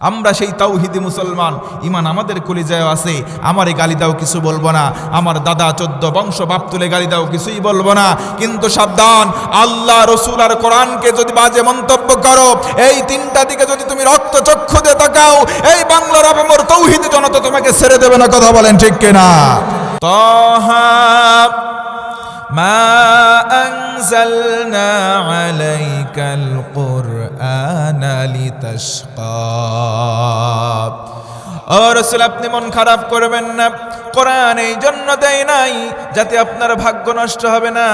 আমরা সেই তাওহিদি মুসলমান। ইমান আমাদের কলিজায় আছে। আমারে গালি দাও কিছু বলব না। আমার দাদা চোদ্দ বংশ, বাপ তুলে গালি দাও কিছুই বলব না। কিন্তু সাবধান, আল্লাহ, রসুল আর কোরআনকে যদি বাজে মন্তব্য করো, এই তিনটা দিকে যদি তুমি রক্ত চক্ষু দিয়ে তাকাও, এই বাংলার আপামর তৌহিদি জনতা তোমাকে ছেড়ে দেবে না। কথা বলেন ঠিক কিনা? তহা ما أنزلنا عليك القرآن لتشقى ও রসুল আপনি মন খারাপ করবেন না কোরআন এই জন্য দেয় নাই যাতে আপনার ভাগ্য নষ্ট হবে না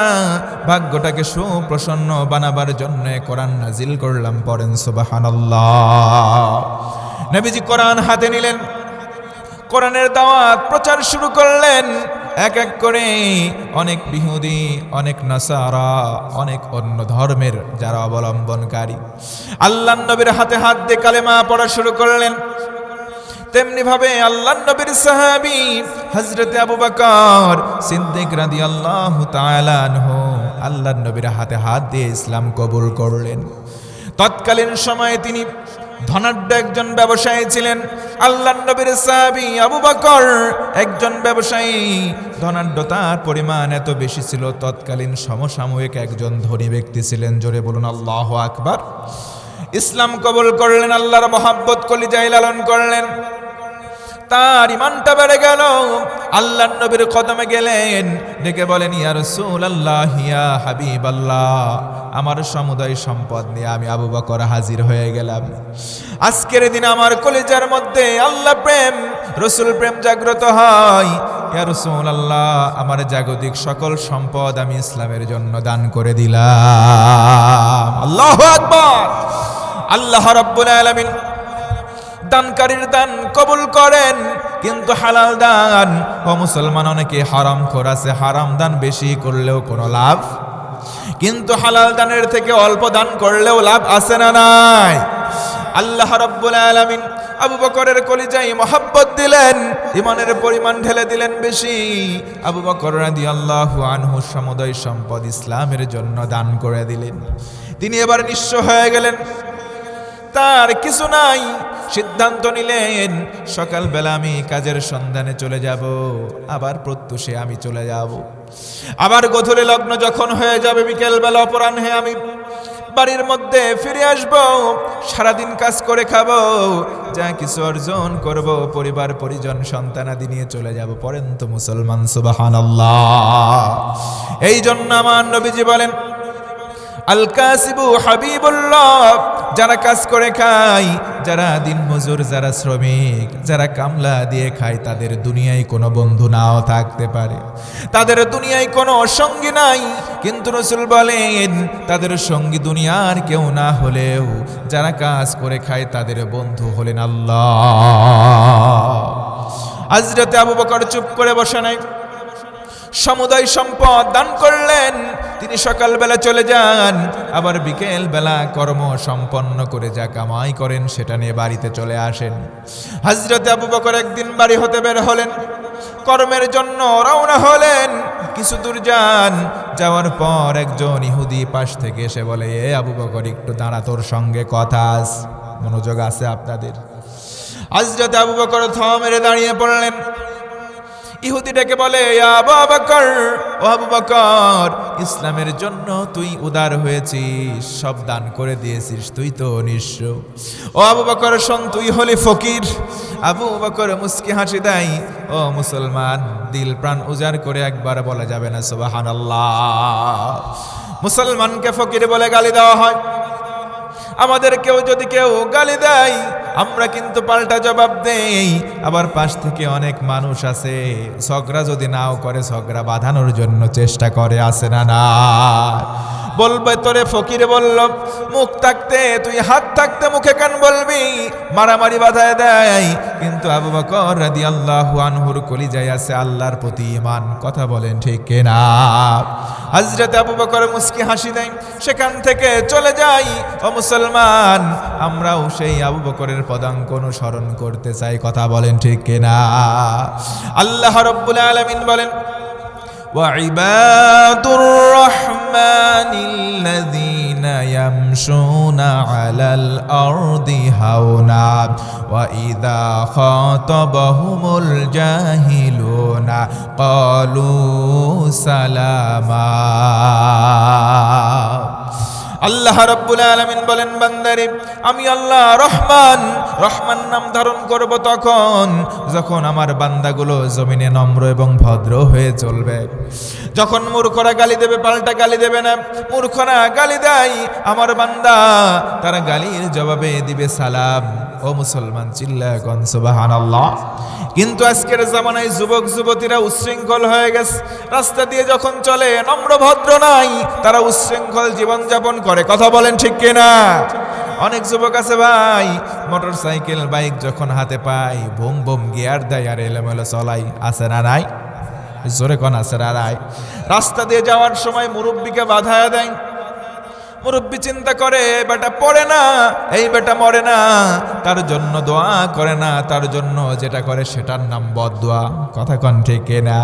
ভাগ্যটাকে সুপ্রসন্ন বানাবার জন্য কোরআন নাজিল করলাম পড়েন সুবহানাল্লাহ নবীজি কোরআন হাতে নিলেন কোরআনের দাওয়াত প্রচার শুরু করলেন এক এক করে অনেক বিহুদি অনেক নাসারা, অনেক অন্য ধর্মের যারা অবলম্বনকারী। আল্লাহ নবীর হাতে হাত দিয়ে কালেমা পড়া শুরু করলেন। তেমনি ভাবে আল্লাহ নবীর সাহাবী হযরতে আবু বকর সিদ্দিক রাদিয়াল্লাহু তাআলা আনহু আল্লাহ নবীর হাতে হাত দিয়ে ইসলাম কবুল করলেন। তৎকালীন সময়ে তিনি ধনাঢ্য একজন ব্যবসায়ী ছিলেন। আল্লাহ নবীর সাহাবী আবু বকর একজন ব্যবসায়ী। ধনাঢ্যতার পরিমাণ এত বেশি ছিল, তৎকালীন সমসাময়িক একজন ধনী ব্যক্তি ছিলেন। জোরে বলুন, আল্লাহ আকবার। ইসলাম কবুল করলেন, আল্লাহর মহাব্বত কলিজাই লালন করলেন। তার ইমানটা বেড়ে গেল। আল্লাহ নবীর কদমে গেলেন। ডেকে বলেন, ইয়া রসুল আল্লাহ ইয়া হাবিব আল্লাহ আমার সমুদায় সম্পদ নিয়ে আমি আবু বকর হাজির হয়ে গেলাম। আজকের দিন আমার কলিজার মধ্যে আল্লাহ প্রেম, রসুল প্রেম জাগ্রত হয়। ইয়া আল্লাহ আমার জাগতিক সকল সম্পদ আমি ইসলামের জন্য দান করে দিলাম। আল্লাহ আকবার। আল্লাহ রাব্বুল আলামিন দানকারীর দান কবুল করেন, কিন্তু হালাল দান, ও মুসলমান অনেকে হারাম খোরাছে হারাম দান বেশি করলেও কোনো লাভ? কিন্তু হালাল দানের থেকে অল্প দান করলেও লাভ আছে না নাই? আল্লাহ রাব্বুল আলামিন আবু বকরের কলিজাই মহাব্বত দিলেন ইমানের পরিমাণ ঢেলে দিলেন বেশি। আবু বকর রাদিয়াল্লাহু আনহু সমুদয় সম্পদ ইসলামের জন্য দান করে দিলেন। তিনি এবার নিঃস্ব হয়ে গেলেন। তার কিছু নাই। সিদ্ধান্ত নিলেন, সকালবেলা আমি কাজের সন্ধানে চলে যাব, আবার প্রত্যুষে আমি চলে যাব। আবার গধূলি লগ্ন যখন হয়ে যাবে, বিকেলবেলা অপরাহ্নে আমি বাড়ির মধ্যে ফিরে আসব, সারাদিন কাজ করে খাব, যা কিছু অর্জন করব, পরিবার, পরিজন সন্তানাদি নিয়ে চলে যাব, পরেন তো মুসলমান সুবাহান এই জন্য আমার নবীজি বলেন আল কাসিবু হাবিবুল্লাহ, যারা কাজ করে খায়, যারা দিন মজুর, যারা শ্রমিক, যারা কামলা দিয়ে খায়, তাদের দুনিয়ায় কোনো বন্ধু নাও থাকতে পারে। তাদের দুনিয়ায় কোনো সঙ্গী নাই, কিন্তু রসুল বলেন, তাদের সঙ্গী দুনিয়ার কেউ না হলেও যারা কাজ করে খায়, তাদের বন্ধু হলেন আল্লাহ। আজরাতে আবু বকর চুপ করে বসে নাই। সমুদায় সম্পদ দান করলেন। তিনি সকালবেলা চলে যান, আবার বিকেল বেলা কর্ম সম্পন্ন করে যা কামাই করেন সেটা নিয়ে বাড়িতে চলে আসেন। হাজরতে আবু বকর একদিন বাড়ি হতে বের হলেন। কর্মের জন্য রওনা হলেন। কিছু দূর যান, যাওয়ার পর একজন ইহুদি পাশ থেকে এসে বলে, এ আবু বকর, একটু দাঁড়া, তোর সঙ্গে কথা আস, মনোযোগ আছে আপনাদের। হাজরতে আবু বকর থ মেরে দাঁড়িয়ে পড়লেন। ইহুদি ডেকে বলে আবু বকর, ও আবু বকর ইসলামের জন্য তুই উদার হয়েছিস, সব দান করে দিয়েছিস, তুই তো নিঃস্ব ও আবু বকর শোন তুই হলি ফকির। আবু বকর মুস্কি হাসি দেয়, ও মুসলমান, দিল প্রাণ উজাড় করে একবার বলা যাবে না সুবাহান মুসলমানকে ফকির বলে গালি দেওয়া হয়। আমাদের কেউ যদি কেউ গালি দেয়, আমরা কিন্তু পাল্টা জবাব দেই। আবার পাশ থেকে অনেক মানুষ আছে, ঝগড়া যদি নাও করে, ঝগড়া বাঁধানোর জন্য চেষ্টা করে আসে না না? বলবে, তোরে ফকির বলল, মুখ থাকতে, তুই হাত থাকতে মুখে কান বলবি? মারামারি বাধায় দেয়। কিন্তু আবু বকর রাদিয়াল্লাহু আনহুর কলিজায় আছে আল্লাহর প্রতি ইমান কথা বলেন ঠিক কিনা? হযরত আবু বকর মুস্কি হাসি দেয়, সেখান থেকে চলে যাই, ও মুসলমান, আমরাও সেই আবু বকরের পদাঙ্ক অনুসরণ করতে চাই। কথা বলেন ঠিক কিনা? আল্লাহ রব্বুল আলামিন বলেন وعباد الرحمن الذين الذين يمشون على الأرض هونا وإذا خاطبهم الجاهلون قالوا سلاما আল্লাহ রাব্বুল আলামিন বলেন বান্দারে আমি আল্লাহ রহমান রহমান নাম ধারণ করব তখন, যখন আমার বান্দাগুলো জমিনে নম্র এবং ভদ্র হয়ে চলবে। যখন মূর্খরা গালি দেবে, পাল্টা গালি দেবে না, মূর্খরা গালি দেয়, আমার বান্দা তারা গালির জবাবে দিবে সালাম। ও মুসলমান, চিল্লা কন, সুবহানাল্লাহ। কিন্তু আজকের জামানায় যুবক, যুবতীরা উচ্ছৃঙ্খল হয়ে গেছে। রাস্তা দিয়ে যখন চলে, নম্র, ভদ্র নাই, তারা উচ্ছৃঙ্খল জীবনযাপন করে। কথা বলেন ঠিক কিনা? অনেক যুবক আছে ভাই। মোটর সাইকেল, বাইক যখন হাতে পাই, বোম বোম গিয়ার দেয়, আর এলোমেলো চলাই, আছে না নাই? জোরে কোন আছে না নাই? রাস্তা দিয়ে যাওয়ার সময় মুরব্বীকে বাধা দেয়। মুরব্বী চিন্তা করে, বেটা পড়ে না, এই বেটা মরে না, তার জন্য দোয়া করে না, তার জন্য যেটা করে সেটার নাম বদোয়া কথা কন ঠিক না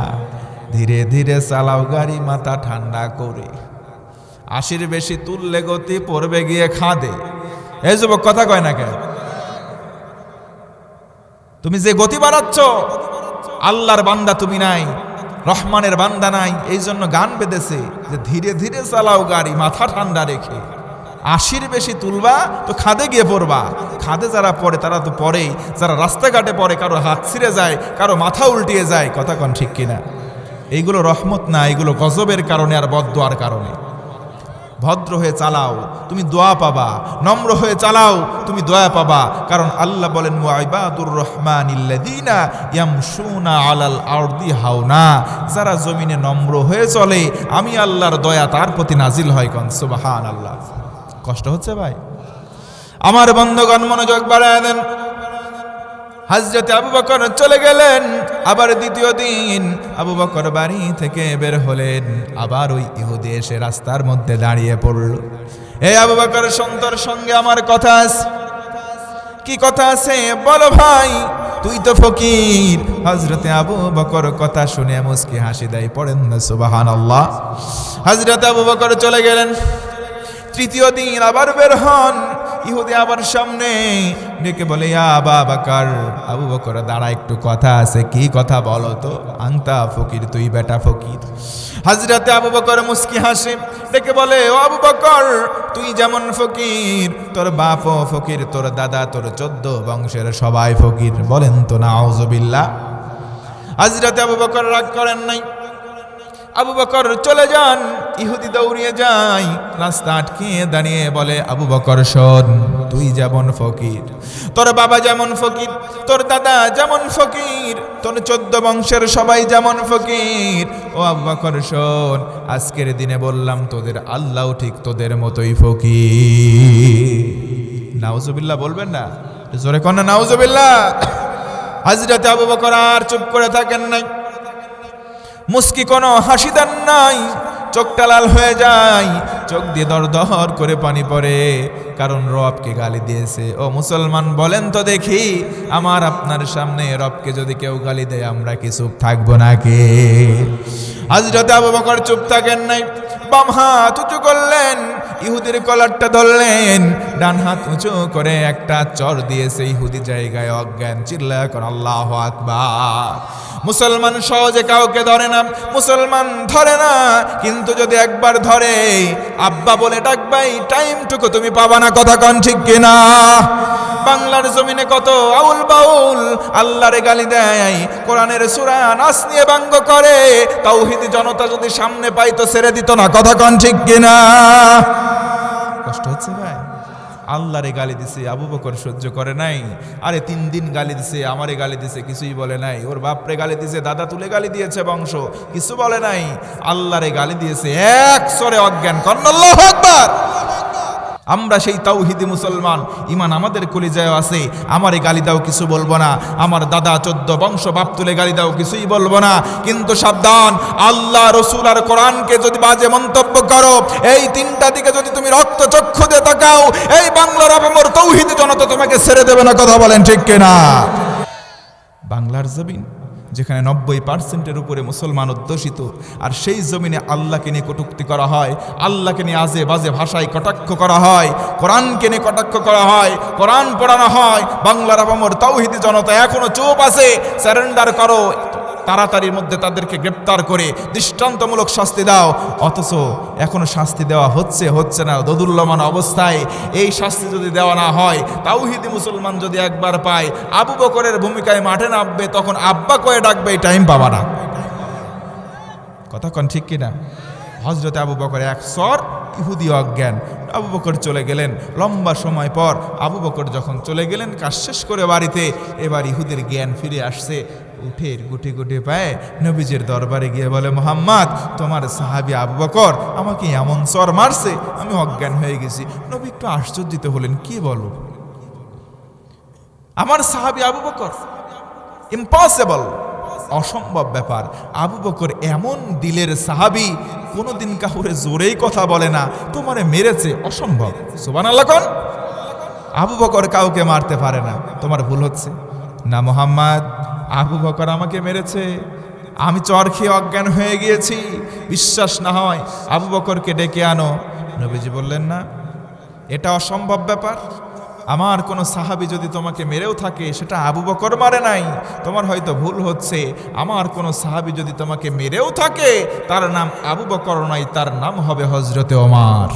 ধীরে ধীরে চালাও গাড়ি, মাথা ঠান্ডা করে। আশির বেশি তুললে গতি, পড়বে গিয়ে খাদে। এই যুবক, কথা কয় না কেন? তুমি যে গতি বাড়াচ্ছ, আল্লাহর বান্দা তুমি নাই, রহমানের বান্দা নাই, এই জন্য গান বেঁধেছে যে ধীরে ধীরে চালাও গাড়ি, মাথা ঠান্ডা রেখে। আশির বেশি তুলবা তো খাদে গিয়ে পড়বা। খাদে যারা পড়ে, তারা তো পড়েই। যারা রাস্তাঘাটে পড়ে, কারও হাত ছিঁড়ে যায়, কারও মাথা উল্টিয়ে যায়, কথা কন ঠিক কিনা? এইগুলো রহমত না এগুলো গজবের কারণে আর বদোয়ার কারণে। ভদ্র হয়ে চালাও, তুমি দোয়া পাবা। নম্র হয়ে চালাও, তুমি দোয়া পাবা। কারণ আল্লাহ বলেন রহমান ইল্লাদিনা হাওনা। যারা জমিনে নম্র হয়ে চলে, আমি আল্লাহর দয়া তার প্রতি নাজিল হয় কন। সুবহান আল্লাহ কষ্ট হচ্ছে ভাই? আমার বন্ধগণ মনোযোগ বাড়ায় দেন। হাজরতে আবু বকর চলে গেলেন। আবার দ্বিতীয় দিন আবু বকর বাড়ি থেকে বের হলেন। আবার ওই ইহুদি এসে রাস্তার মধ্যে দাঁড়িয়ে পড়ল। এই আবু বকর, সন্তর সঙ্গে আমার কথা আছে। কি কথা আছে? বলো ভাই। তুই তো ফকির। হজরতে আবু বকর কথা শুনে মুস্কি হাসি দেয়, পড়েন না সুবাহান আল্লাহ হজরত আবু বকর চলে গেলেন। তৃতীয় দিন আবার বের হন। ইহুদি আবার সামনে। ডেকে বলে, ইয়া আবা বাকার, আবু বকর, দাঁড়া একটু কথা আছে, কি কথা বলো তো? আংতা ফকির, তুই বেটা ফকির। হাজরাতে আবু বকর মুস্কি হাসে, ডেকে বলে, ও আবু বকর, তুই যেমন ফকির, তোর বাপও ফকির, তোর দাদা, তোর চোদ্দ বংশের সবাই ফকির। বলেন তো না আউজবিল্লা হাজরাতে আবু বকর রাগ করেন নাই। আবু বকর চলে যান, ইহুদি দৌড়িয়ে যায়, রাস্তা আটকে দাঁড়িয়ে বলে, আবু বকর, শোন, তুই যেমন ফকির, তোর বাবা যেমন ফকির, তোর দাদা যেমন ফকির, তোর চোদ্দ বংশের সবাই যেমন ফকির। ও আবু বকর, শোন, আজকের দিনে বললাম তোদের আল্লাহ ঠিক তোদের মতোই ফকির। নাউজুবিল্লাহ বলবেন না? জোরে কন্যা নাউজুবিল্লাহ। হাজরাতে আবু বকর আর চুপ করে থাকেন নাই। মুস্কি কোনো হাসি দেন নাই। চোখটা লাল হয়ে যায়, চোখ দিয়ে দর দর করে পানি পড়ে। কারণ রবকে গালি দিয়েছে। ও মুসলমান, বলেন তো দেখি, আমার আপনার সামনে রবকে যদি কেউ গালি দেয়, আমরা কি চুপ থাকব নাকি? হাজরতে আবু বকর চুপ থাকেন নাই। বাম হাত উঁচু করলেন, ইহুদির কলারটা ধরলেন, ডান হাত উঁচু করে একটা চর দিয়েছে ইহুদি জায়গায় অজ্ঞান চিল্লা কর, আল্লাহ আকবার। মুসলমান সহজে কাউকে ধরে না, মুসলমান ধরে না, কিন্তু যদি একবার ধরে, আব্বা বলে ডাকবাই টাইমটুকু তুমি পাবা না, কথা কন ঠিক কিনা? বাংলার জমিনে কত আউল বাউল আল্লাহরে গালি দেয়, কোরআনের সুরা নাচ নিয়ে ব্যঙ্গ করে তাওহিদি জনতা যদি সামনে পাই তো ছেড়ে দিত না, কথা কন ঠিক কিনা? কষ্ট হচ্ছে ভাই। আল্লাহরে গালি দিছে, আবু বকর সহ্য করে নাই। আরে তিন দিন গালি দিছে, আমারে গালি দিছে, কিছুই বলে নাই। ওর বাপরে গালি দিছে, দাদা তুলে গালি দিয়েছে বংশ, কিছু বলে নাই। আল্লাহরে গালি দিয়েছে এক সরে অজ্ঞান কন্নাল্লাহ আকবার। আমরা সেই তাওহিদি মুসলমান। ইমান আমাদের কলিজায় আছে। আমারে গালি দাও, কিছু বলব না। আমার দাদা চোদ্দ বংশ, বাপ তুলে গালি দাও, কিছুই বলব না। কিন্তু সাবধান, আল্লাহ, রসুল আর কোরআনকে যদি বাজে মন্তব্য করো, এই তিনটা দিকে যদি তুমি রক্ত চক্ষু দিয়ে তাকাও, এই বাংলার আপামর তৌহিদি জনতা তোমাকে ছেড়ে দেবে না। কথা বলেন ঠিক কিনা? বাংলার জমিন যেখানে নব্বই পার্সেন্টের উপরে মুসলমান অধ্যুষিত। আর সেই জমিনে আল্লাহকে নিয়ে কটুক্তি করা হয়, আল্লাহকে নিয়ে আজে বাজে ভাষায় কটাক্ষ করা হয়, কোরআনকে নিয়ে কটাক্ষ করা হয়, কোরআন পড়ানো হয়, বাংলার আবামর তাওহিদি জনতা এখনও চুপ আছে স্যারেন্ডার করো। তাড়াতাড়ির মধ্যে তাদেরকে গ্রেপ্তার করে দৃষ্টান্তমূলক শাস্তি দাও। অথচ এখনও শাস্তি দেওয়া হচ্ছে হচ্ছে না। দোদুল্যমান অবস্থায় এই শাস্তি যদি দেওয়া না হয়, তাওহিদি মুসলমান যদি একবার পায়, আবু বকরের ভূমিকায় মাঠে নামবে, তখন আব্বা কয়ে ডাকবে, এই টাইম পাবা না কথা ঠিক কিনা? হজরতে আবু বকর এক সর ইহুদি অজ্ঞান। আবু বকর চলে গেলেন। লম্বা সময় পর আবু বকর যখন চলে গেলেন, কাজ শেষ করে বাড়িতে, এবার ইহুদের জ্ঞান ফিরে আসছে। উঠে গুটি গুটি পায়ে নবীজির দরবারে গিয়ে বলে, মোহাম্মদ, তোমার সাহাবি আবু বকর আমাকে এমন চর মারছে, আমি অজ্ঞান হয়ে গেছি। নবী একটু আশ্চর্যিত হলেন, কি বলো? আমার সাহাবি আবু বকর ইম্পসিবল অসম্ভব ব্যাপার। আবু বকর এমন দিলের সাহাবি, কোনোদিন কাহুরে জোরেই কথা বলে না। তোমারে মেরেছে, অসম্ভব। সুবান আল্লাহ আবু বকর কাউকে মারতে পারে না। তোমার ভুল হচ্ছে। না মোহাম্মদ আবু বকর আমাকে মেরেছে। আমি চর খেয়ে অজ্ঞান হয়ে গিয়েছি। বিশ্বাস না হয় আবু বকরকে ডেকে আনো। নবীজি বললেন, না, এটা অসম্ভব ব্যাপার। আমার কোনো সাহাবি যদি তোমাকে মেরেও থাকে, সেটা আবু বকর মারে নাই। তোমার হয়তো ভুল হচ্ছে। আমার কোনো সাহাবি যদি তোমাকে মেরেও থাকে, তার নাম আবু বকর নয়, তার নাম হবে হজরতে ওমার।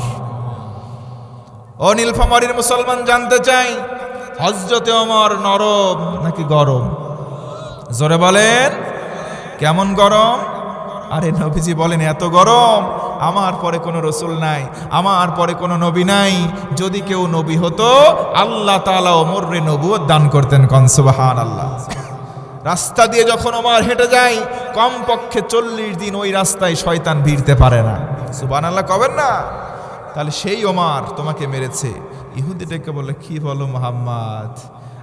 ও নীলফামারীর মুসলমান, জানতে চাই হজরতে ওমর নরম নাকি গরম? জোরে বলেন, কেমন গরম? আরে নবীজি বলেন, এত গরম, আমার পরে কোনো রসুল নাই, আমার পরে কোনো নবী নাই। যদি কেউ নবী হতো, আল্লাহ তালা ওমররে নবুয়ত দান করতেন কনসুবাহান আল্লাহ রাস্তা দিয়ে যখন ওমার হেঁটে যায়, কমপক্ষে চল্লিশ দিন ওই রাস্তায় শয়তান ভিড়তে পারে না। সুবান আল্লাহ কবেন না? তাহলে সেই ওমার তোমাকে মেরেছে। ইহুদিটাকে বলে, কি বলো মোহাম্মদ?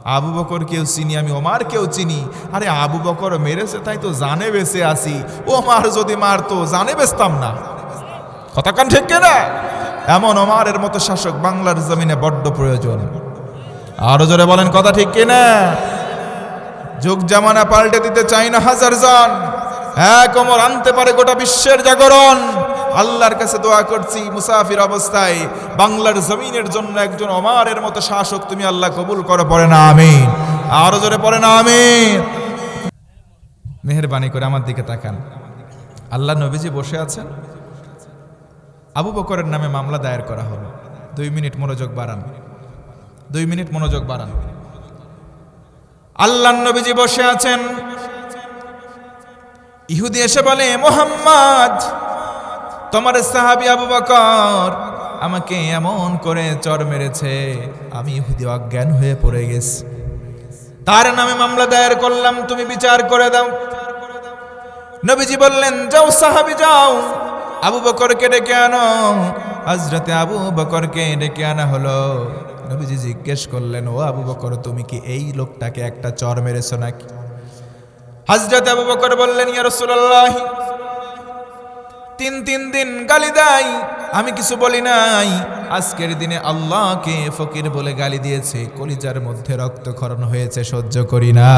আবু বকর কেউ চিনি, আমি ওমার কেউ চিনি। আরে আবু বকর মেরেছে, তাই তো জানে বেঁচে আসি ওমার যদি মারতো, জানে বেচতাম না। কথা কান ঠিক না এমন ওমারের মতো শাসক বাংলার জমিনে বড্ড প্রয়োজন। আরও জোরে বলেন, কথা ঠিক কিনা? যুগ জামানা পাল্টে দিতে চাই না হাজার জন। এক ওমর আনতে পারে গোটা বিশ্বের জাগরণ। আল্লাহর কাছে দোয়া করছি, মুসাফির অবস্থায়, বাংলার জমিনের জন্য একজন অমারের মতো শাসক তুমি আল্লাহ কবুল করো পরে না, আমিন। আরও জোরে পরে না, আমিন। মেহরবানি করে আমার দিকে তাকান। আল্লাহ নবীজি বসে আছেন। আবু বকরের নামে মামলা দায়ের করা হলো। দুই মিনিট মনোযোগ বাড়ান। দুই মিনিট মনোযোগ বাড়ান। আল্লাহ নবীজি বসে আছেন। ইহুদি এসে বলে মোহাম্মদ তোমার সাহাবি আবু বকর আমাকে এমন করে চর মেরেছে, আমি ইহুদি অজ্ঞান হয়ে পড়ে গেছি। তার নামে মামলা দায়ের করলাম, তুমি বিচার করে দাও। নবীজি বললেন, যাও সাহাবি, যাও। আবু বকরকে ডেকে আনো হজরতে আবু বকরকে ডেকে আনা হলো। নবীজি জিজ্ঞেস করলেন, ও আবু বকর, তুমি কি এই লোকটাকে একটা চর মেরেছো নাকি? হজরত আবু বকর বললেন, ইয়া রাসূলুল্লাহ তিন তিন দিন গালি দেয়। আমি কিছু বলি নাই। আজকের দিনে আল্লাহকে ফকির বলে গালি দিয়েছে। কলিজার মধ্যে রক্তক্ষরণ হয়েছে, সহ্য করি না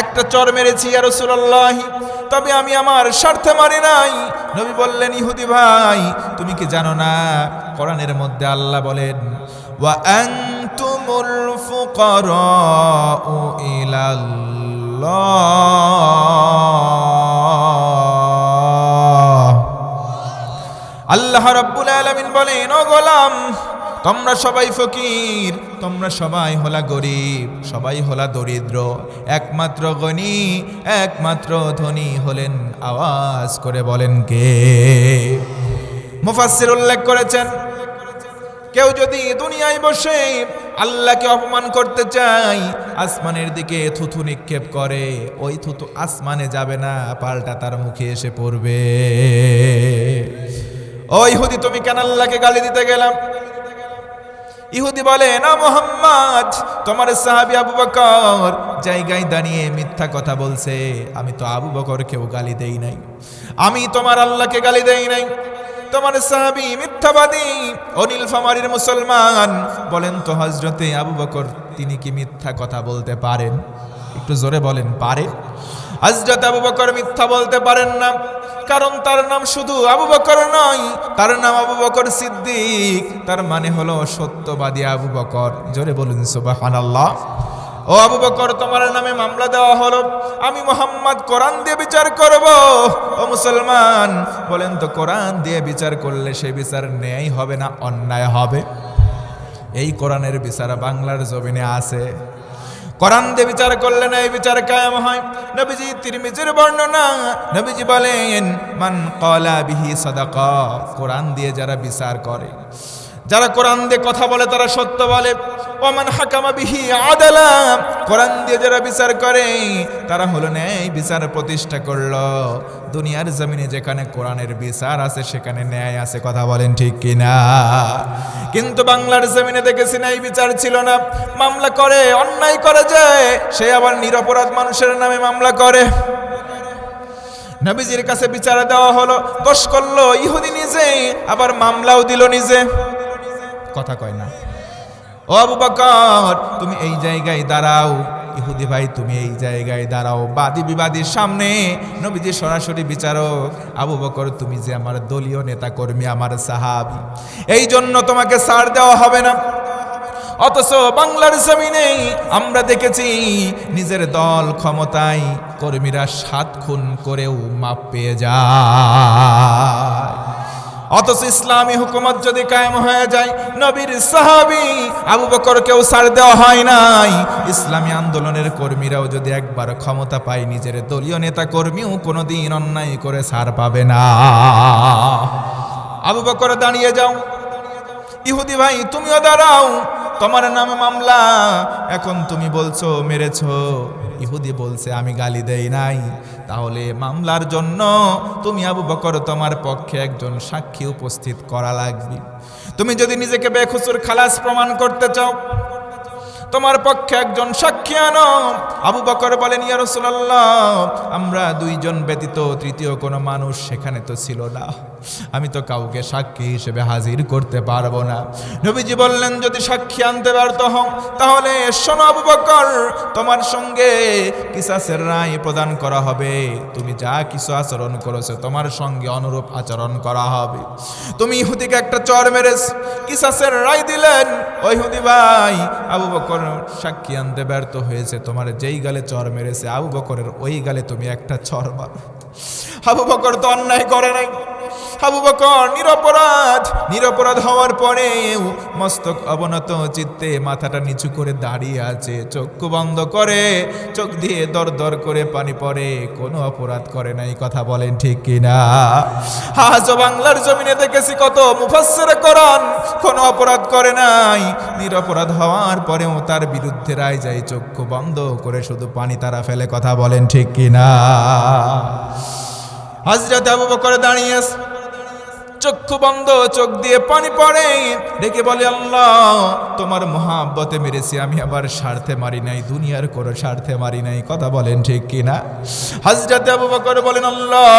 একটা চর মেরেছি আর রসুল্লাহ তবে আমি আমার স্বার্থে মারি নাই। নবী বললেন, ইহুদি ভাই, তুমি কি জানো না? কোরআনের মধ্যে আল্লাহ বলেন, ওয়া ইলাল্লাহ। রাব্বুল আলামিন বলেন, ও গোলাম, তোমরা সবাই ফকির, তোমরা সবাই হলা গরিব, সবাই হলা দরিদ্র, একমাত্র গনি, একমাত্র ধনী হলেন। আওয়াজ করে বলেন কে? মুফাসসির উল্লেখ করেছেন, কেউ যদি দুনিয়ায় বসে আল্লাহকে অপমান করতে চাই আসমানের দিকে থুথু নিক্ষেপ করে, ওই থুথু আসমানে যাবে না, পাল্টা তার মুখে এসে পড়বে। ও ইহুদি, তুমি কেন আল্লাহকে গালি দিতে গেলাম ইহুদি বলে না মোহাম্মদ, তোমার সাহাবি আবু বকর জায়গায় দাঁড়িয়ে মিথ্যা কথা বলছে। আমি তো আবু বকরকেও গালি দেই নাই। আমি তোমার আল্লাহকে গালি দেই নাই। তোমার সাহাবি মিথ্যাবাদী, অনিল ফামারির মুসলমান। বলেন তো হজরতে আবু বকর, তিনি কি মিথ্যা কথা বলতে পারেন? একটু জোরে বলেন, পারে। হজরত আবু বকর মিথ্যা বলতে পারেন না। কারণ তার নাম শুধু আবু বকর নয়, তার নাম আবু বকর সিদ্দিক, তার মানে হলো সত্যবাদী আবু বকর। জোরে বলুন, সুবহানাল্লাহ। ও আবু বকর, তোমার নামে মামলা দেওয়া হলো। আমি মোহাম্মদ কোরআন দিয়ে বিচার করব। ও মুসলমান, বলেন তো, কোরআন দিয়ে বিচার করলে সে বিচার ন্যায় হবে না অন্যায় হবে? এই কোরআনের বিচার বাংলার জমিনে আছে। কোরআন দিয়ে বিচার করলে না এই বিচার কায়াম হয়। নবীজি তিরমিজির বর্ণনা, নবীজি বলেন, মান কলা বিহি সাদাকা কোরআন দিয়ে যারা বিচার করে, যারা কোরআন দিয়ে কথা বলে তারা সত্য বলে। ওমান হাকামা বিহি আদালা। কোরআন দিয়ে যারা বিচার করে, তারা হলো ন্যায় বিচার প্রতিষ্ঠা করল। দুনিয়ার জমিনে যেখানে কোরআনের বিচার আছে, সেখানে ন্যায় আছে, কথা বলেন ঠিক কিনা? কিন্তু বাংলার জমিনে দেখেছি না এই বিচার ছিল না। মামলা করে, অন্যায় করে যায় সে আবার নিরপরাধ মানুষের নামে মামলা করে। নবীজির কাছে বিচার দেওয়া হলো, দোষ করল ইহুদি নিজে, আবার মামলাও দিল নিজে। কথা কয় না। ও আবু বকর, তুমি এই জায়গায় দাঁড়াও। ইহুদি ভাই, তুমি এই জায়গায় দাঁড়াও। বাদী বিবাদীর সামনে নবীজি সরাসরি বিচারক, আবু বকর, তুমি যে আমার দলীয় নেতা কর্মী আমার সাহাবি, এই জন্য তোমাকে ছাড় দেওয়া হবে না। অথচ বাংলার জমিনে আমরা দেখেছি নিজের দল ক্ষমতায় কর্মীরা সাত খুন করেও মাপ পেয়ে যায়। অথচ ইসলামী হুকুমত যদি কায়েম হয়ে যায়, নবীর সাহাবি আবু বকরকেও ছাড় দেওয়া হয় নাই। ইসলামী আন্দোলনের কর্মীরাও যদি একবার ক্ষমতা পায়, নিজের দলীয় নেতা কর্মীও কোনোদিন অন্যায় করে ছাড় পাবে না। আবু বকর, দাঁড়িয়ে যাও। ইহুদি ভাই, তুমিও দাঁড়াও। তোমার নামে মামলা। এখন তুমি বলছো, মেরেছ। ইহুদি বলছে, আমি গালি দেই নাই। তাহলে মামলার জন্য তুমি আবু বকর তোমার পক্ষে একজন সাক্ষী উপস্থিত করা লাগবে। তুমি যদি নিজেকে বেখুসুর খালাস প্রমাণ করতে চাও, তোমার পক্ষে একজন সাক্ষী আনো। আবু বকর বলেন, ইয়া রাসূলুল্লাহ, আমরা দুইজন ব্যতীত তৃতীয় কোনো মানুষ সেখানে তো ছিল না। আমি তো কাউকে সাক্ষী হিসেবে হাজির করতে পারব না। নবীজি বললেন, যদি সাক্ষী আনতে ব্যর্থ হও, তাহলে শোনো আবু বকর, তোমার সঙ্গে কিসাসের রায় প্রদান করা হবে। তুমি যা কিছু আচরণ করেছ, তোমার সঙ্গে অনুরূপ আচরণ করা হবে। তুমি ইহুদিকে একটা চর মেরেছ, কিসাসের রায় দিলেন ওই হুদি ভাই, আবু বকর সাক্ষী আনতে ব্যর্থ হয়েছে, তোমার যেই গালে চর মেরেছে, আবু বকরের ওই গালে তুমি একটা চর মার। আবু বকর তো অন্যায় করে নাই। আবু বকর নিরপরাধ নিরপরাধ হওয়ার পরেও মস্তক অবনত চিত্তে মাথাটা নিচু করে দাঁড়িয়ে আছে, চক্ষু বন্ধ করে, চোখ দিয়ে দর দর করে পানি পড়ে, কোনো অপরাধ করে নাই কথা বলেন ঠিক কিনা আজ বাংলার জমিনে দেখেছি কত মুফাসসির কোরআন, কোনো অপরাধ করে নাই, নিরপরাধ হওয়ার পরেও তার বিরুদ্ধে রায় যায়, চক্ষু বন্ধ করে শুধু পানি তারা ফেলে, কথা বলেন ঠিক কিনা হজরত আবু বকর দাঁড়িয়ে। চক্ষু বন্ধ, চোখ দিয়ে পানি পড়ে। ডেকে বলে, আল্লাহ, তোমার মহাব্বতে মেরেছি, আমি আবার স্বার্থে মারি নাই, দুনিয়ার কোনো স্বার্থে মারি নাই। কথা বলেন ঠিক কিনা? হজরত আবু বকর বলেন, আল্লাহ,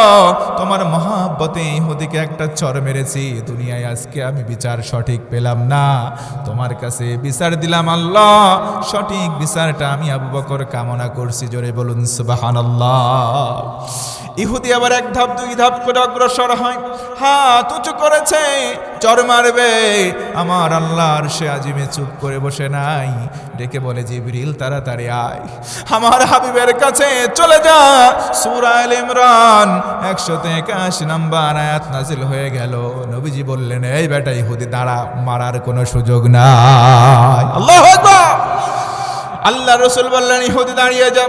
তোমার মহাব্বতে ইহুদিকে একটা চর মেরেছি, দুনিয়ায় আজকে আমি বিচার সঠিক পেলাম না। তোমার কাছে বিচার দিলাম, আল্লাহ, সঠিক বিচারটা আমি আবু বকর কামনা করছি, জোরে বলুন সুবাহান আল্লাহ ইহুদি আবার এক ধাপ, দুই ধাপ করে অগ্রসর হয়। হাত উঁচু করেছে চর মারবে। আমার আল্লাহর সে আজিমে চুপ করে বসে নাই। ডেকে বলে জিবরিল তাড়াতাড়ি আয়। আমার হাবিবের কাছে চলে যা। সূরা আল ইমরান একশোতে একাশি নাম্বার আয়াত নাজিল হয়ে গেল। নবীজি বললেন এই বেটা ইহুদি দাঁড়া মারার কোনো সুযোগ নাই। আল্লাহ আল্লাহ রসুল বললেন ইহুদি দাঁড়িয়ে যা।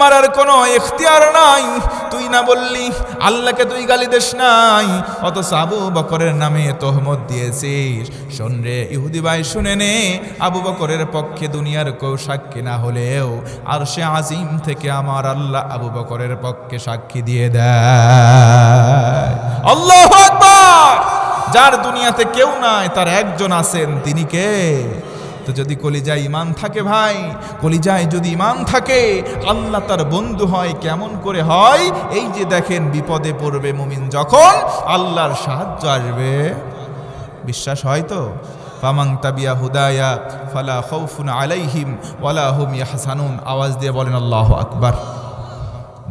মারার কোনো এখতিয়ার নাই। তুই না বললি, আল্লাহকে তুই গালি দিস নাই। অথচ আবু বকরের নামে তোহমত দিয়েছিস। শোন রে, ইহুদি ভাই, শুনে নে। আবু বকরের পক্ষে দুনিয়ার কেউ সাক্ষী না হলেও আর সে আজিম থেকে আমার আল্লাহ আবু বকরের পক্ষে সাক্ষী দিয়ে দেয়। আল্লাহ যার দুনিয়াতে কেউ নাই, তার একজন আছেন, তিনি কে? তো যদি কলিজায় ইমান থাকে ভাই, কলিজায় যদি ইমান থাকে, আল্লাহ তার বন্ধু হয়, কেমন করে হয়? এই যে দেখেন বিপদে পড়বে মুমিন যখন আল্লাহর সাহায্য আসবে। বিশ্বাস হয় তো? ফামাং তাবিয়া হুদায়া ফালা খৌফুন আলাইহিম ওয়ালা হুম ইয়াহসানুন। আওয়াজ দিয়ে বলেন, আল্লাহ আকবার।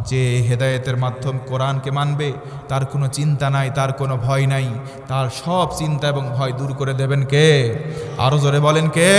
যে হেদায়েতের মাধ্যম কোরআনকে মানবে, তার কোনো চিন্তা নাই, তার কোনো ভয় নাই। তার সব চিন্তা এবং ভয় দূর করে দেবেন কে? আরও জোরে বলেন কে?